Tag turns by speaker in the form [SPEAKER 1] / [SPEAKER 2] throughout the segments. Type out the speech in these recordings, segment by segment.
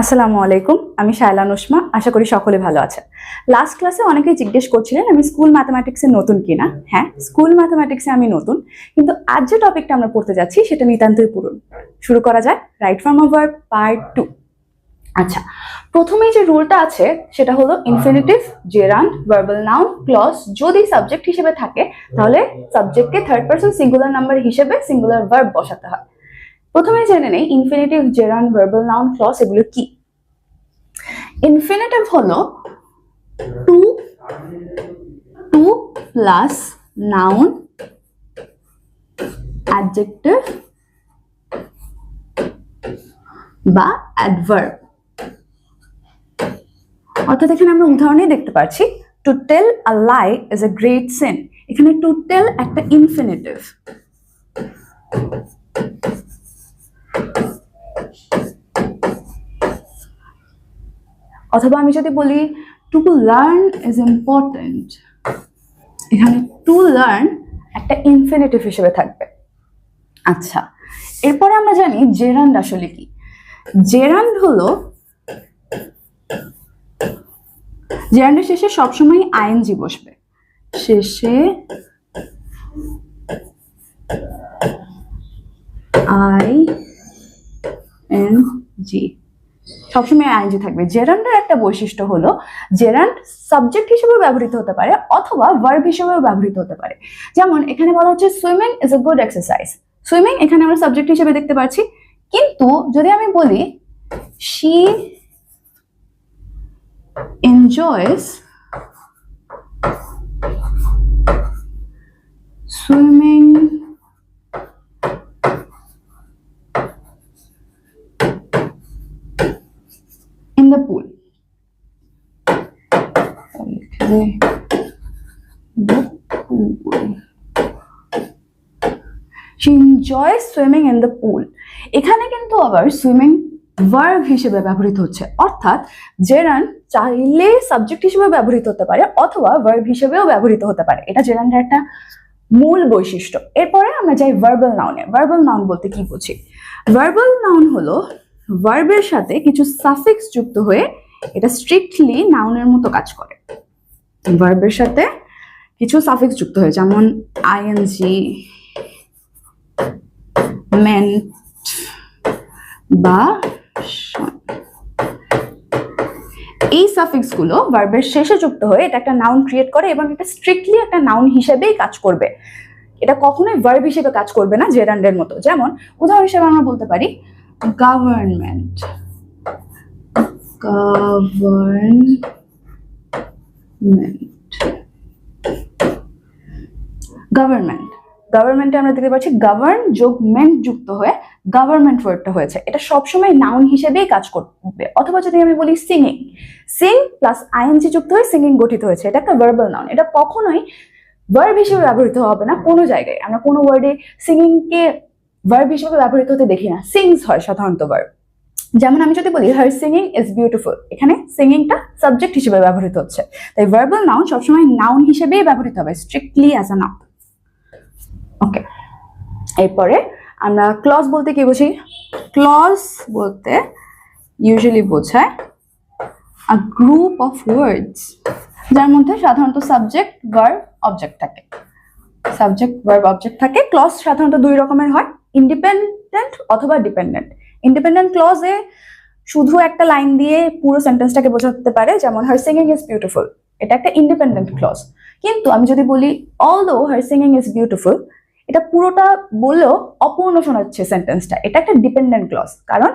[SPEAKER 1] আসসালামু আলাইকুম, আমি শায়লা নুসমা, আশা করি সকলে ভালো আছেন। লাস্ট ক্লাসে অনেকেই জিজ্ঞেস করছিলেন, আমি স্কুল ম্যাথামেটিক্সে নতুন কিনা? হ্যাঁ স্কুল ম্যাথামেটিক্সে আমি নতুন, কিন্তু আজ যে টপিকটা আমরা পড়তে যাচ্ছি, সেটা নিতান্তই পুরন। শুরু করা যায় right form verb part two আচ্ছা প্রথমেই যে রুলটা আছে, সেটা হলো infinitive gerund verbal noun clause যদি সাবজেক্ট হিসেবে থাকে, তাহলে সাবজেক্টকে থার্ড পার্সন সিঙ্গুলার নাম্বার হিসেবে সিঙ্গুলার ভার্ব বসাতে হয়। প্রথমে জেনে নেই infinitive gerund verbal noun clause এগুলো কি? ইনফিনিটিভ হলো to to plus noun adjective বা অ্যাডভার্ব অর্থাৎ এখানে আমরা উদাহরণেই দেখতে পাচ্ছি to tell a lie is a great sin এখানে টু টেল একটা ইনফিনিটিভ অথবা আমি যদি বলি টু লার্ন ইজ ইম্পর্টেন্ট এখানে টু লার্ন একটা ইনফিনিটিভ হিসেবে থাকবে। আচ্ছা এরপরে আমরা জানি জেরান্ড আসলে কি। জেরান্ড হলো জেরান্ডের শেষে সবসময় আইএনজি বসবে। শেষে আই এন জি সবসময় আইনজি থাকবে। জেরান্ডের একটা বৈশিষ্ট্য হলো জেরান্ড সাবজেক্ট হিসেবে ব্যবহৃত হতে পারে অথবা ভার্ব হিসেবেও ব্যবহৃত হতে পারে। যেমন, এখানে বলা হচ্ছে swimming is a good exercise swimming এখানে আমরা সাবজেক্ট হিসেবে দেখতে পাচ্ছি। কিন্তু যদি আমি বলি she enjoys swimming the pool. Okay. The pool. She enjoys swimming in the pool. এখানে কিন্তু আবার সুইমিং ভার্ব হিসেবে ব্যবহৃত হচ্ছে অর্থাৎ জেরান চাইলে সাবজেক্ট হিসেবে ব্যবহৃত হতে পারে, অথবা ভার্ব হিসেবেও ব্যবহৃত হতে পারে এটা জেরানের একটা মূল বৈশিষ্ট্য এরপরে আমরা যাই ভার্বাল নাউনে ভার্বাল নাউন বলতে কি বুঝি ভার্বাল নাউন হলো ভার্বের সাথে কিছু সাফিক্স যুক্ত হয়ে এটা স্ট্রিক্টলি নাউনের মতো কাজ করে। ভার্বের সাথে কিছু সাফিক্স যুক্ত হয়ে, যেমন আইএনজি মেন্ট বা এই সাফিক্সগুলো ভার্বের শেষে যুক্ত হয়ে এটা একটা নাউন ক্রিয়েট করে এবং এটা স্ট্রিক্টলি একটা নাউন হিসেবেই কাজ করবে। এটা কখনোই ভার্ব হিসেবে কাজ করবে না জেরান্ডের মতো। যেমন, উদাহরণ হিসেবে আমরা বলতে পারি government. Government. গভর্নমেন্ট গভর্নমেন্টে আমরা দেখতে পাচ্ছি গভর্ন যোগ মেন্ট যুক্ত হয়ে গভর্নমেন্ট ওয়ার্ডটা হয়েছে। এটা সবসময় নাউন হিসেবেই কাজ করবে। অথবা যদি আমি বলি সিঙ্গিং সিং প্লাস আইএনজি যুক্ত হয়ে সিঙ্গিং গঠিত হয়েছে। এটা একটা ভার্বাল নাউন এটা কখনোই ভার্ব হিসেবে ব্যবহৃত হবে না কোনো জায়গায়। আমরা কোনো ওয়ার্ডে সিঙ্গিংকে ভার্ব হিসেবে ব্যবহৃত হতে দেখি না। সিংস হয় সাধারণত ভার্ব যেমন আমি যদি বলি হার সিঙ্গিং ইজ বিউটিফুল এখানে সিঙ্গিংটা সাবজেক্ট হিসেবে ব্যবহৃত হচ্ছে। তাই ভার্বাল নাউন সবসময় নাউন হিসেবেই ব্যবহৃত হবে strictly as a noun okay এরপরে আমরা ক্লজ বলতে কি বুঝি? ক্লজ বলতে ইউজুয়ালি বোঝায় আ গ্রুপ অফ ওয়ার্ডস যার মধ্যে সাধারণত সাবজেক্ট ভার্ব অবজেক্ট থাকে। সাবজেক্ট ভার্ব অবজেক্ট থাকে। ক্লজ সাধারণত দুই রকমের হয়। ইন্ডিপেন্ডেন্ট অথবা ডিপেন্ডেন্ট ইন্ডিপেন্ডেন্ট ক্লজে শুধু একটা লাইন দিয়ে পুরো সেন্টেন্সটাকে বোঝাতে পারে যেমন হার সিঙ্গিং ইজ বিউটিফুল এটা একটা ইন্ডিপেন্ডেন্ট ক্লজ কিন্তু আমি যদি বলি অল দো হার সিঙ্গিং ইজ বিউটিফুল এটা পুরোটা বললেও অপূর্ণ শোনাচ্ছে সেন্টেন্সটা এটা একটা ডিপেন্ডেন্ট ক্লজ কারণ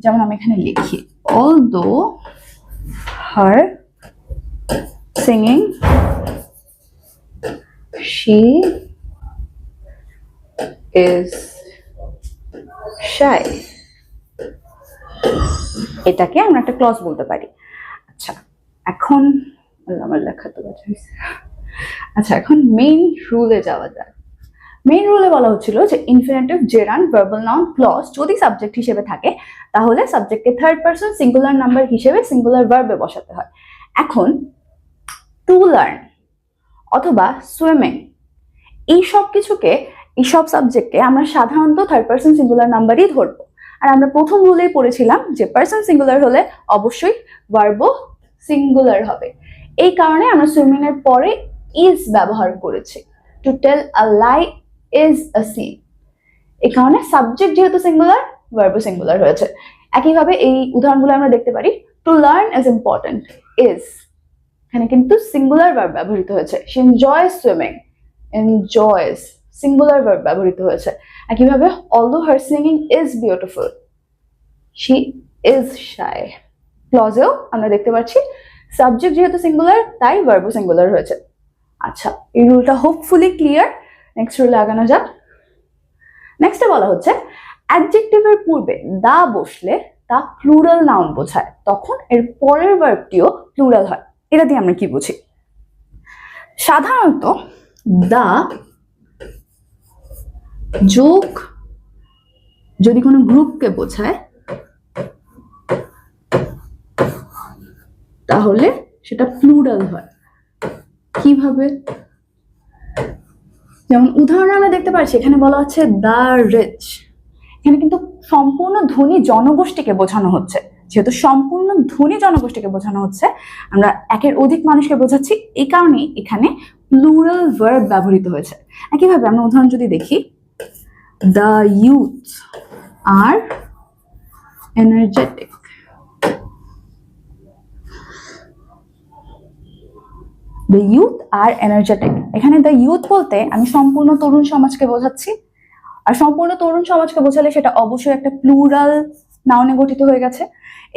[SPEAKER 1] যেমন আমি এখানে লিখি although her singing she is shy এটাকে আমরা একটা ক্লজ বলতে পারি। আচ্ছা এখন আমার লেখা তো আচ্ছা এখন মেইন রুলে যাওয়া যাক। মেইন রুলে বলা হচ্ছিল যে infinitive gerund verbal noun clause যদি সাবজেক্ট হিসেবে থাকে, তাহলে সাবজেক্টকে থার্ড পার্সন সিঙ্গুলার নাম্বার হিসেবে সিঙ্গুলার ভার্বে বসাতে হয়। এখন টু লার্ন অথবা সুইমিং এই সব কিছুকে এই সব সাবজেক্টে আমরা সাধারণত থার্ড পার্সন সিঙ্গুলার নাম্বারই ধরবো। আর আমরা প্রথম রুলেই পড়েছিলাম যে পার্সন সিঙ্গুলার হলে অবশ্যই ভার্বও সিঙ্গুলার হবে। এই কারণে আমরা সুইমিং এর পরে ইজ ব্যবহার করেছি। To tell a lie is a sin এই কারণে সাবজেক্ট যেহেতু সিঙ্গুলার ভার্বও সিঙ্গুলার হয়েছে। একইভাবে এই উদাহরণগুলো আমরা দেখতে পারি। To learn is important is এখানে কিন্তু সিঙ্গুলার ভার্ব ব্যবহৃত হয়েছে। সে enjoy swimming enjoys singular verb ব্যবহৃত হয়েছে। একইভাবে although her singing is beautiful she is shy ক্লজেও আমরা দেখতে পাচ্ছি সাবজেক্ট যেহেতু সিঙ্গুলার তাই ভার্বও সিঙ্গুলার হয়েছে। আচ্ছা এই রুলটা হোপফুলি ক্লিয়ার নেক্সট রুলে আগানো যাক। নেক্সটে বলা হচ্ছে অ্যাডজেক্টিভের পূর্বে দা বসলে তা প্লুরাল নাউন বোঝায়। তখন এর পরের ভার্বটিও প্লুরাল হয়। এটা দিয়ে আমরা কি বুঝি? সাধারণত দা যোগ যদি কোনো গ্রুপকে বোঝায়, তাহলে সেটা প্লুরাল হয়। কীভাবে? যেমন উদাহরণে আমরা দেখতে পাচ্ছি, এখানে বলা হচ্ছে দ্য রিচ। এখানে কিন্তু সম্পূর্ণ ধনী জনগোষ্ঠীকে বোঝানো হচ্ছে। যেহেতু সম্পূর্ণ ধনী জনগোষ্ঠীকে বোঝানো হচ্ছে, আমরা একের অধিক মানুষকে বোঝাচ্ছি। এই কারণেই এখানে প্লুরাল ভার্ব ব্যবহৃত হয়েছে। একইভাবে আমরা উদাহরণ যদি দেখি the youth are energetic the youth are energetic এখানে দ্য ইউথ বলতে আমি সম্পূর্ণ তরুণ সমাজকে বোঝাচ্ছি। আর সম্পূর্ণ তরুণ সমাজকে বোঝালে সেটা অবশ্যই একটা প্লুরাল নাউনে গঠিত হয়ে গেছে।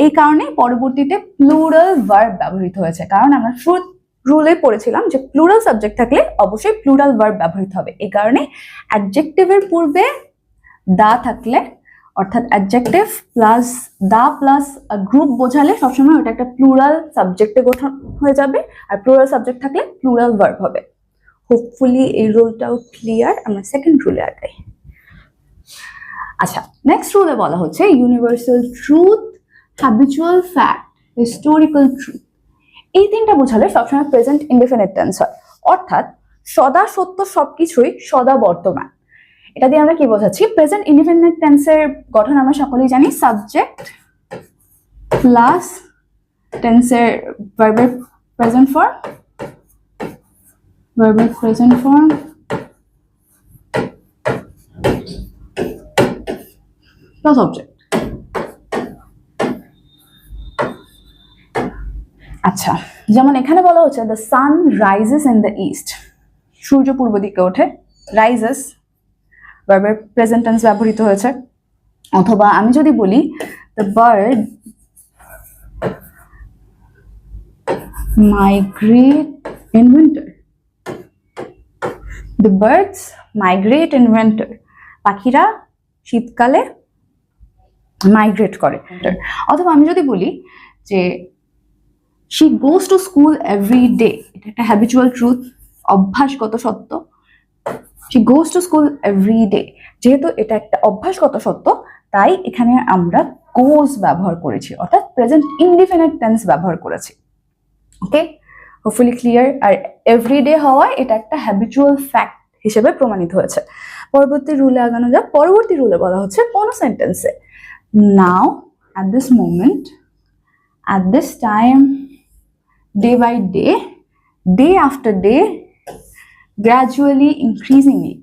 [SPEAKER 1] এই কারণে পরবর্তীতে প্লুরাল ভার্ব ব্যবহৃত হয়েছে। কারণ আমরা ট্রুথ রুলে পড়েছিলাম যে প্লুরাল সাবজেক্ট থাকলে অবশ্যই প্লুরাল ভার্ব ব্যবহৃত হবে। এই কারণে অ্যাডজেক্টিভের পূর্বে দা থাকলে, অর্থাৎ adjective plus the plus group বোঝালে সবসময় ওটা একটা প্লুরাল সাবজেক্টে গঠন হয়ে যাবে, আর প্লুরাল সাবজেক্ট থাকলে প্লুরাল ভার্ব হবে। হোপফুলি এই রুলটাও ক্লিয়ার আমরা সেকেন্ড রুলে আগাই। আচ্ছা নেক্সট রুলে বলা হচ্ছে universal truth habitual fact historical truth এই তিনটা বোঝালে সবসময় প্রেজেন্ট ইনডিফিনিট টেন্স হয়। অর্থাৎ সদা সত্য সবকিছুই সদা বর্তমান। এটা দিয়ে আমরা কি বোঝাচ্ছি? প্রেজেন্ট ইনডিফিনিট টেন্সের গঠন আমরা সকলেই জানি। সাবজেক্ট প্লাস টেন্সের ভার্বের প্রেজেন্ট ফর্ম ভার্বের প্রেজেন্ট ফর্ম প্লাস অবজেক্ট আচ্ছা যেমন এখানে বলা হচ্ছে the sun rises in the east সূর্য পূর্ব দিকে ওঠে রাইজেস বারবার প্রেজেন্ট টেন্স ব্যবহৃত হয়েছে। অথবা আমি যদি বলি the bird winter the birds migrate in winter পাখিরা শীতকালে মাইগ্রেট করে অথবা আমি যদি বলি যে she goes to school every day এটা একটা হ্যাবিচুয়াল ট্রুথ অভ্যাসগত সত্য she goes to school every day যেহেতু এটা একটা অভ্যাসগত সত্য তাই এখানে আমরা গোজ ব্যবহার করেছি অর্থাৎ প্রেজেন্ট ইনডিফিনিট টেন্স ব্যবহার করেছি ওকে হোপফুলি ক্লিয়ার আর এভরিডে হওয়ায় এটা একটা হ্যাবিচুয়াল ফ্যাক্ট হিসেবে প্রমাণিত হয়েছে। পরবর্তী রুলে আগানো যাক। পরবর্তী রুলে বলা হচ্ছে কোনো সেন্টেন্সে now at this moment at this time day by day day after day gradually increasingly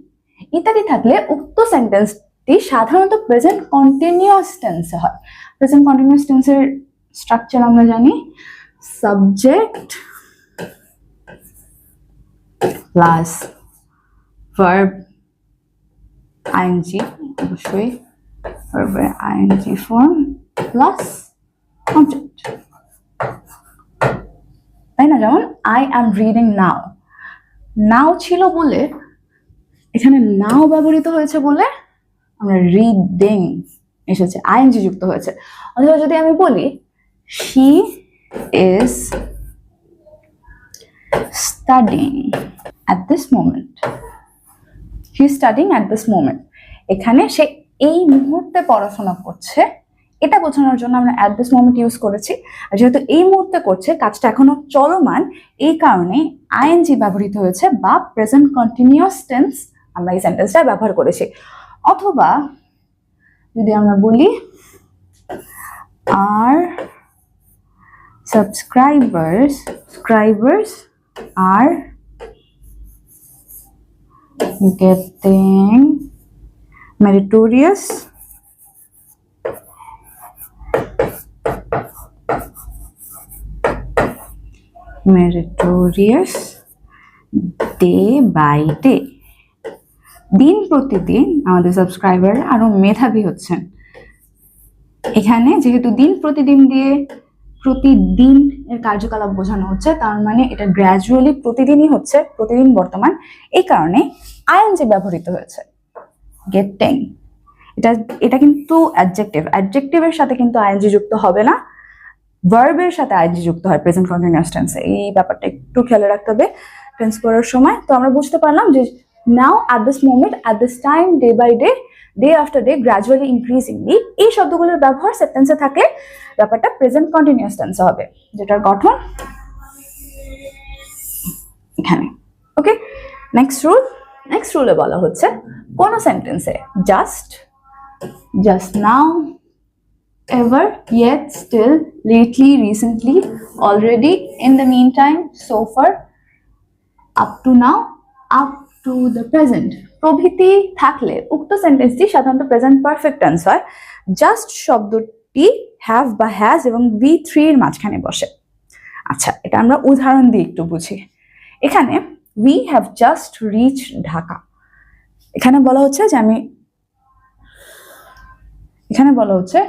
[SPEAKER 1] ইত্যাদি থাকলে উক্ত সেন্টেন্সটি সাধারণত প্রেজেন্ট কন্টিনিউয়াস টেন্সে হয়। প্রেজেন্ট কন্টিনিউয়াস টেন্সের স্ট্রাকচার আমরা জানি, subject plus verb ing, অবশ্যই verb ing form plus object তাই না, যেমন আই অ্যাম রিডিং নাও নাও ছিল বলে, এখানে নাও ব্যবহৃত হয়েছে বলে আমরা রিডিং এসেছে আইএনজি যুক্ত হয়েছে। অথবা যদি আমি বলি she is studying at this moment She studying at at moment এখানে সে এই মুহূর্তে পড়াশোনা করছে এটা বোঝানোর জন্য আমরা অ্যাট দিস মোমেন্ট ইউজ করেছি। আর যেহেতু এই মুহূর্তে করছে, কাজটা এখনও চলমান, এই কারণে আইএনজি ব্যবহৃত হয়েছে বা প্রেজেন্ট কন্টিনিউয়াস টেন্স আমরা এই সেন্টেন্সটা ব্যবহার করেছি। অথবা যদি আমরা বলি আর subscribers subscribers are getting meritorious meritorious day by day. দিন প্রতিদিন আমাদের সাবস্ক্রাইবার আরও মেধাবী হচ্ছেন। এখানে যেহেতু দিন প্রতিদিন দিয়ে প্রতিদিন এর কার্যকলাপ বোঝানো হচ্ছে, তার মানে এটা গ্র্যাজুয়ালি প্রতিদিনই হচ্ছে, প্রতিদিন বর্তমান। এই কারণে আইএনজি ব্যবহৃত হয়েছে গেটিং এটা এটা কিন্তু অ্যাডজেক্টিভ অ্যাডজেক্টিভের সাথে কিন্তু আইএনজি যুক্ত হবে না। ভার্বের সাথে আইএনজি যুক্ত হয় প্রেজেন্ট কন্টিনিউয়াস টেন্সে এই ব্যাপারটা একটু খেয়াল রাখতে হবে টেন্স করার সময়। তো আমরা বুঝতে পারলাম যে now at this moment at this time day by day day after day gradually increasingly এই শব্দগুলোর ব্যবহার সেন্টেন্সে থাকলে ব্যাপারটা প্রেজেন্ট কন্টিনিউয়াস টেন্সে হবে, যেটার গঠন এখানে। ওকে নেক্সট রুল নেক্সট রুলে বলা হচ্ছে কোন সেন্টেন্সে just just now ever, yet still, lately, recently, already, in the meantime, so far, up to now, up to the present. প্রভৃতি থাকলে, উক্ত সেন্টেন্সটি সাধারণত প্রেজেন্ট পারফেক্ট টেন্স হয়। জাস্ট শব্দটি হ্যাভ বা হ্যাজ এবং বি থ্রির মাঝখানে বসে। আচ্ছা এটা আমরা উদাহরণ দিয়ে একটু বুঝি। এখানে we have just reach Dhaka. এখানে বলা হচ্ছে যে আমি, এখানে বলা হচ্ছে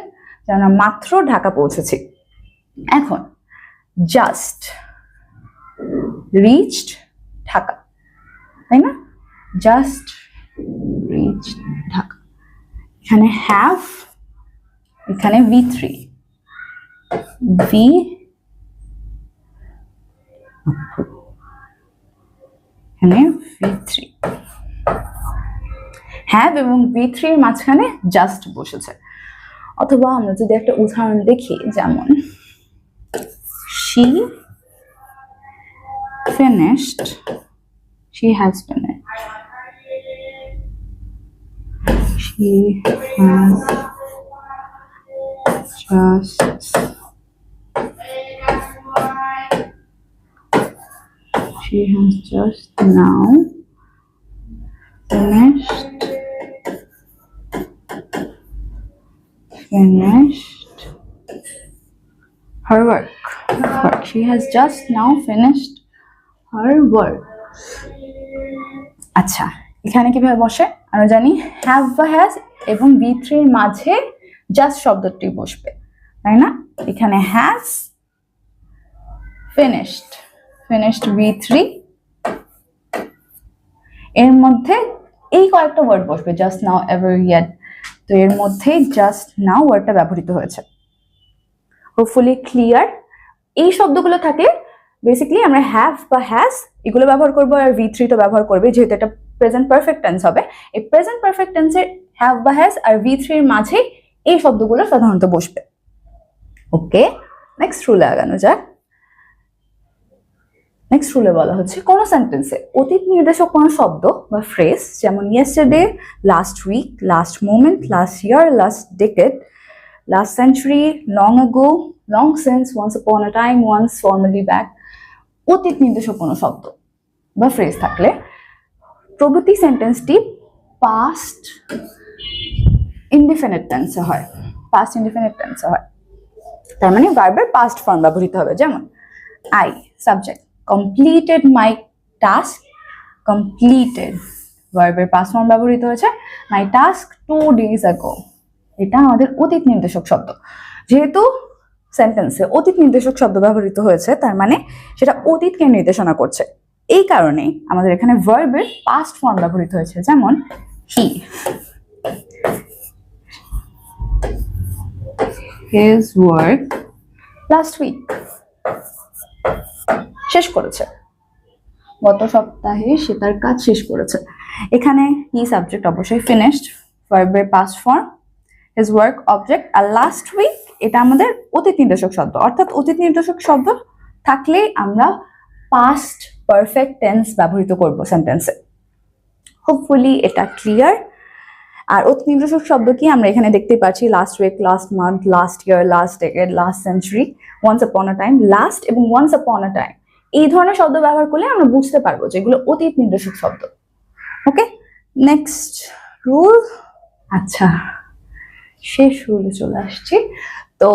[SPEAKER 1] আমরা মাত্র ঢাকা পৌঁছেছি। এখন জাস্ট রিচড ঢাকা, তাই না? Just reach Dhaka. এখানে হ্যাভ এখানে ভি থ্রি ভি এখানে ভি থ্রি হ্যাভ এবং ভি থ্রির মাঝখানে জাস্ট বসেছে। অথবা আমরা যদি একটা উদাহরণ দেখি, যেমন she finished she has finished she has just She has just now finished. Finished her work. work. She has just now finished her work. আচ্ছা এখানে কীভাবে বসে আমরা জানি হ্যাভ বা হ্যাজ এবং বি থ্রির মাঝে জাস্ট শব্দটি বসবে তাই না এখানে has finished finished V three এর মধ্যে এই কয়েকটা ওয়ার্ড বসবে জাস্ট নাও এভার ইয়েট তো এর মধ্যে জাস্ট নাও ওয়ার্ডটা ব্যবহৃত হয়েছে। হোপফুলি ক্লিয়ার এই শব্দগুলো থাকে বেসিক্যালি আমরা হ্যাভ বা হ্যাজ এগুলো ব্যবহার করব আর ভি থ্রি তো ব্যবহার করবে, যেহেতু এটা প্রেজেন্ট পারফেক্ট টেন্স হবে। এই প্রেজেন্ট পারফেক্ট টেন্সের হ্যাভ বা হ্যাজ আর ভি থ্রির মাঝে এই শব্দগুলো সাধারণত বসবে। ওকে নেক্সট রুলে আগানো যাক। নেক্সট রুলে বলা হচ্ছে কোনো সেন্টেন্সে অতীত নির্দেশক কোনো শব্দ বা ফ্রেজ যেমন yesterday last week last moment last year last decade last century, long ago, long since once upon a time, once, formerly back অতীত নির্দেশক কোনো শব্দ বা ফ্রেজ থাকলে প্রভৃতি সেন্টেন্সটি পাস্ট ইনডিফিনিট টেন্সে হয় পাস্ট ইনডিফিনিট টেন্সে হয়। তার মানে ভার্বের পাস্ট ফর্ম ব্যবহৃত হবে যেমন I subject completed my task completed ভার্বের পাস্ট ফর্ম ব্যবহৃত হয়েছে মাই টাস্ক টু ডেজ আগো এটা আমাদের অতীত নির্দেশক শব্দ। যেহেতু সেন্টেন্সে অতীত নির্দেশক শব্দ ব্যবহৃত হয়েছে, তার মানে সেটা অতীতকে নির্দেশনা করছে। এই কারণে আমাদের এখানে ভার্বের পাস্ট ফর্ম ব্যবহৃত হয়েছে, যেমন he his work last week শেষ করেছে। গত সপ্তাহে সে তার কাজ শেষ করেছে। এখানে হি সাবজেক্ট অবশ্যই ফিনিশড ভার্বের past form his work object আর লাস্ট উইক এটা আমাদের অতীত নির্দেশক শব্দ। অর্থাৎ অতীত নির্দেশক শব্দ থাকলেই আমরা পাস্ট পারফেক্ট টেন্স ব্যবহৃত করব সেন্টেন্সে হোপফুলি এটা ক্লিয়ার আর অতি নির্দেশক শব্দ কি? আমরা এখানে দেখতে পাচ্ছি last week last month last year last decade last century once upon a time last এবং ওয়ান্স আপন আ টাইম এই ধরনের শব্দ ব্যবহার করলে আমরা বুঝতে পারব যে এগুলো অতীত নির্দেশক শব্দ। ওকে নেক্সট রুল আচ্ছা শেষ রুলে চলে আসছি। তো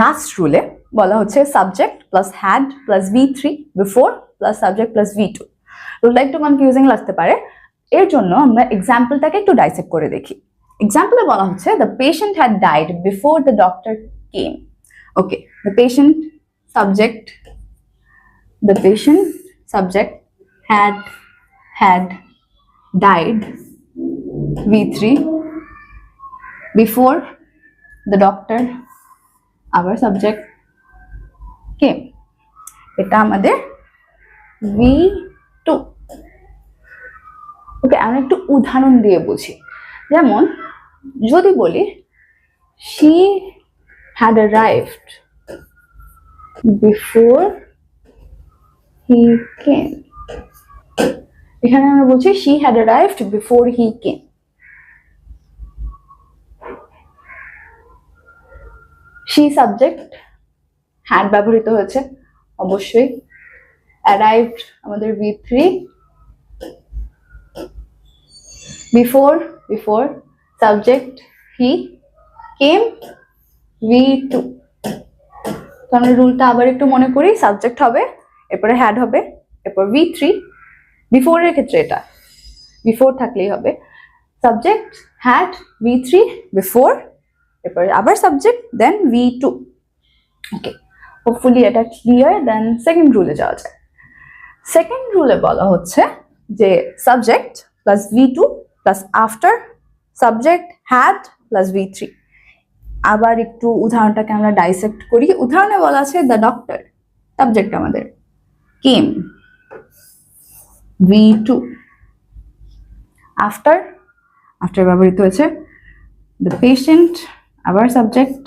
[SPEAKER 1] লাস্ট রুলে বলা হচ্ছে subject plus had plus V three before plus subject plus V two রুলটা একটু কনফিউজিং লাগতে পারে। এর জন্য আমরা এক্সাম্পলটাকে একটু ডাইসেক্ট করে দেখি। এক্সাম্পলে বলা হচ্ছে the patient had died before the doctor came okay the patient subject the patient subject had had died v3 before the doctor, our subject, came. এটা আমাদের ভি টু ওকে আমরা একটু উদাহরণ দিয়ে বুঝি। যেমন, যদি বলি she had arrived before he came এখানে আমরা বলছি she had arrived before he came she subject had ব্যবহৃত হয়েছে, অবশ্যই। অ্যারাইভড আমাদের V three before before subject he came V two তো আমরা রুলটা আবার একটু মনে করি সাবজেক্ট হবে এরপরে হ্যাড হবে, এরপর ভি থ্রি বিফোরের ক্ষেত্রে এটা বিফোর থাকলেই হবে। Subject had V three before এরপর আবার subject then V two okay hopefully এটা ক্লিয়ার দেন সেকেন্ড রুলে যাওয়া যায়। সেকেন্ড রুলে বলা হচ্ছে যে subject plus V two plus after subject had plus V three আবার একটু উদাহরণটাকে আমরা ডাইসেক্ট করি। উদাহরণে বলা আছে দ্য ডক্টর সাবজেক্ট আমাদের। ভি টু আফটার আফটার ব্যবহৃত হয়েছে। দ্য পেশেন্ট আবার সাবজেক্ট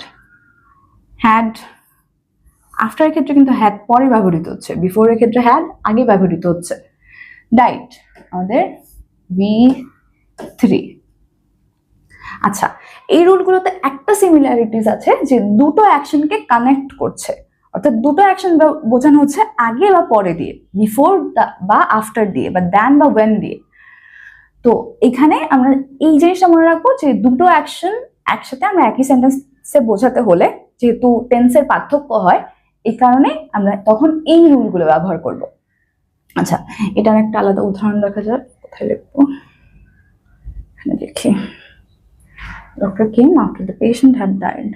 [SPEAKER 1] হ্যাড আফটার ক্ষেত্রে কিন্তু হ্যাড পরে ব্যবহৃত হচ্ছে। বিফোরের ক্ষেত্রে হ্যাড আগে ব্যবহৃত হচ্ছে। ডাইট আমাদের ভি থ্রি আচ্ছা এই রুলগুলোতে একটা সিমিলারিটিস আছে যে দুটো অ্যাকশনকে কানেক্ট করছে। অর্থাৎ দুটো অ্যাকশন বোঝানো হচ্ছে আগে বা পরে দিয়ে বিফোর বা আফটার দিয়ে, বা দ্যান বা ওয়েন দিয়ে। তো এখানে আমরা এই জিনিসটা মনে রাখব যে দুটো অ্যাকশন একসাথে আমরা একই সেন্টেন্সে বোঝাতে হলে যেহেতু টেন্সের পার্থক্য হয়, এই কারণে আমরা তখন এই রুলগুলো ব্যবহার করব। আচ্ছা এটার একটা আলাদা উদাহরণ দেখা যাক, কোথায় লিখব? দেখি। Doctor came after the patient had died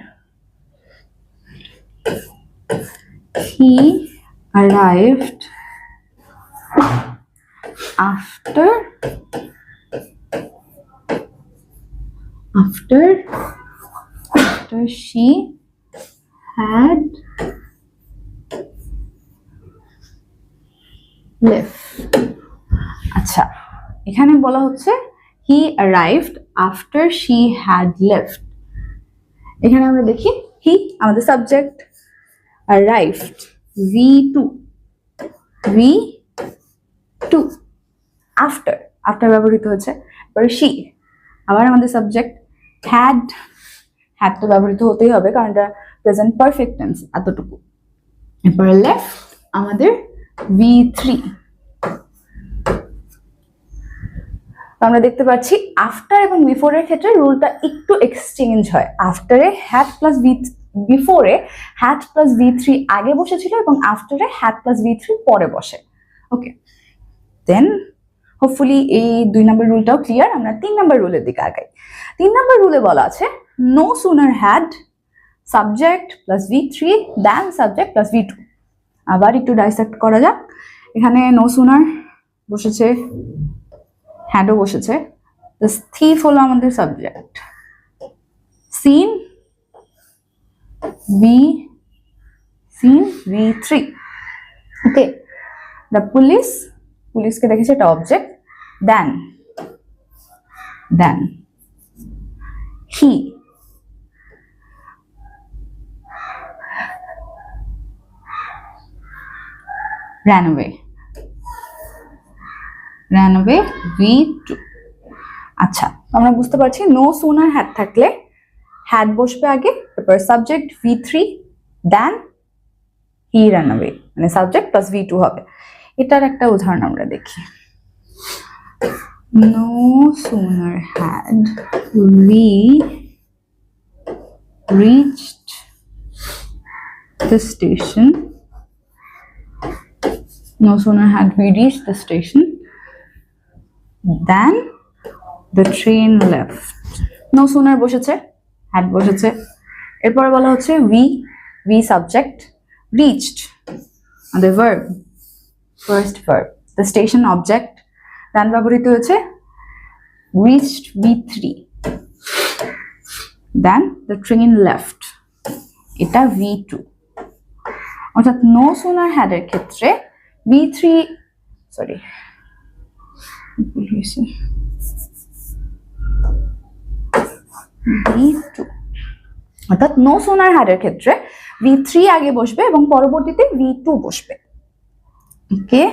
[SPEAKER 1] he arrived after after after she had left. আচ্ছা এখানে বলা হচ্ছে he arrived after she had left এখানে আমরা দেখি হি আমাদের subject arrived. V2 v2 after. After ব্যবহৃত হচ্ছে এবারে she. আবার আমাদের সাবজেক্ট had. Had তো ব্যবহৃত হতেই হবে, কারণ এটা প্রেজেন্ট পারফেক্ট টেন্স এতটুকু। এরপরে লেফট আমাদের ভি থ্রি আমরা দেখতে পাচ্ছি আফটার এবং বিফোরের ক্ষেত্রে রুলটা একটু এক্সচেঞ্জ হয়। আফটারে হ্যাড প্লাস ভি বিফোরে হ্যাট প্লাস ভি থ্রি আগে বসেছিল এবং আফটারে হ্যাট প্লাস ভি থ্রি পরে বসে। ওকে দেন হোপফুলি এই দুই নম্বর রুলটাও ক্লিয়ার আমরা তিন নম্বর রুলের দিকে আগাই। তিন নম্বর রুলে বলা আছে no sooner had subject plus V three than subject plus V two আবার একটু ডাইসেক্ট করা যাক। এখানে নো সুনার বসেছে হ্যাডও বসেছে। থিফ হলো আমাদের subject seen V seen V3 okay the police পুলিশকে দেখেছে এটা object then then he ran away. Ran away V2 আচ্ছা আমরা বুঝতে পারছি নো সুনার হ্যাড থাকলে হ্যাড বসবে আগে তারপর subject V three then he ran away মানে সাবজেক্ট প্লাস ভি টু হবে এটার একটা উদাহরণ আমরা দেখি no sooner had we reached the station no sooner had we reached the station than the train left no sooner বসেছে had বসেছে। এরপরে বলা হচ্ছে we we subject reached the verb first verb the station object done ব্যবহৃত হয়েছে reached V three then the train left এটা V two অর্থাৎ no sooner হ্যাডের ক্ষেত্রে ভি থ্রি সরি হয়েছে v2 অর্থাৎ নো সোনার হ্যাডের ক্ষেত্রে v3 আগে বসবে এবং পরবর্তীতে v2 বসবে। ওকে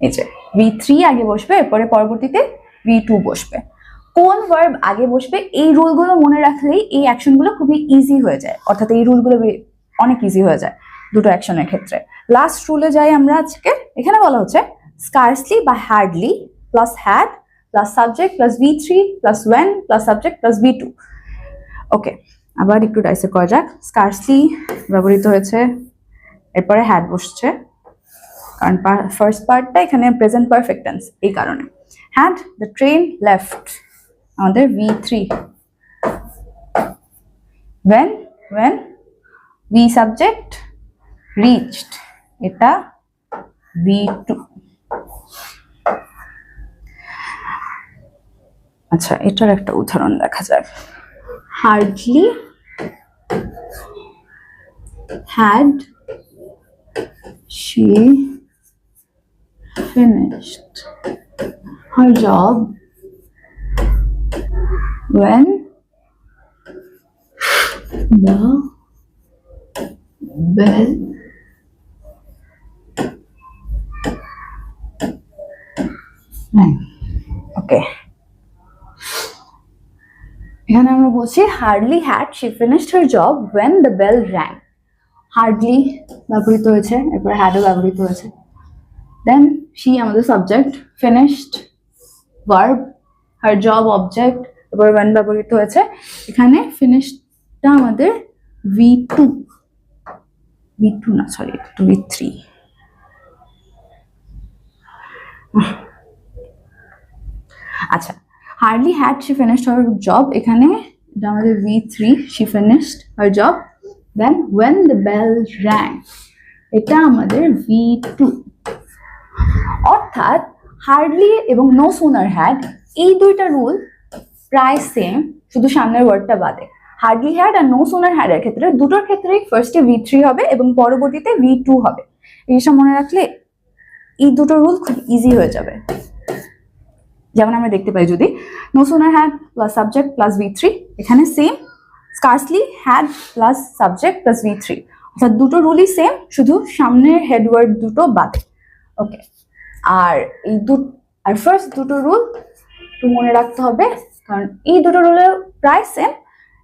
[SPEAKER 1] এই যে ভি থ্রি আগে বসবে, এরপরে পরবর্তীতে ভি টু বসবে। কোন ভার্ব আগে বসবে? এই রুলগুলো মনে রাখলেই এই অ্যাকশনগুলো খুবই ইজি হয়ে যায়। অর্থাৎ এই রুলগুলো অনেক ইজি হয়ে যায় দুটো অ্যাকশনের ক্ষেত্রে। লাস্ট রুলে যাই আমরা আজকে। এখানে বলা হচ্ছে স্কার্সলি বা hardly plus had plus subject plus V three plus when plus subject plus V two okay আবার একটু ডাইসে করা যাক। স্কার্সলি ব্যবহৃত হয়েছে। এরপরে হ্যাড বসছে। কারণ ফার্স্ট পার্টটা এখানে প্রেজেন্ট পারফেক্ট টেন্স এই কারণে। হ্যাড দ্য ট্রেন লেফট আমাদের V three when V subject reached এটা eta টু আচ্ছা এটার একটা উদাহরণ দেখা যাক hardly had she finished her job when the bell rang. Okay. এখানে আমরা বলছি hardly had she finished her job when the bell rang hardly ব্যবহৃত হয়েছে, এরপরে হ্যাডও ব্যবহৃত হয়েছে। দেন শি আমাদের subject finished verb her job object এরপর ওয়েন ব্যবহৃত হয়েছে। এখানে ফিনিশটা আমাদের ভি টু ভি টু না সরি টু ভি থ্রি আচ্ছা hardly had she finished her job এখানে, এটা আমাদের three she finished her job then when the bell rang এটা আমাদের ভি টু অর্থাৎ হার্ডলি এবং নো সোনার হ্যাড এই দুইটা রুল প্রায় সেম শুধু সামনের ওয়ার্ডটা বাদে। Hardly had R no sooner হ্যাডের ক্ষেত্রে দুটোর ক্ষেত্রেই ফার্স্টে ভি থ্রি হবে এবং পরবর্তীতে ভি টু হবে। এইসব মনে রাখলে এই দুটো রুল খুব ইজি হয়ে যাবে। যেমন আমরা দেখতে পাই যদি no sooner had plus subject plus V three এখানে same scarcely had plus subject plus V three অর্থাৎ দুটো রুলই সেম শুধু সামনের হেডওয়ার্ড দুটো বাদে। ওকে আর এই দু, আর ফার্স্ট দুটো রুল একটু মনে রাখতে হবে, কারণ এই দুটো রুলের প্রায় সেম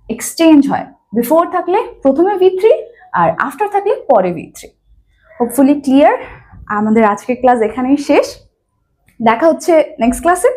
[SPEAKER 1] এক্সচেঞ্জ হয়। বিফোর থাকলে প্রথমে ভি থ্রি আর আফটার থাকলে পরে ভি থ্রি হোপফুলি ক্লিয়ার আমাদের আজকের ক্লাস এখানেই শেষ। দেখা হচ্ছে নেক্সট ক্লাসে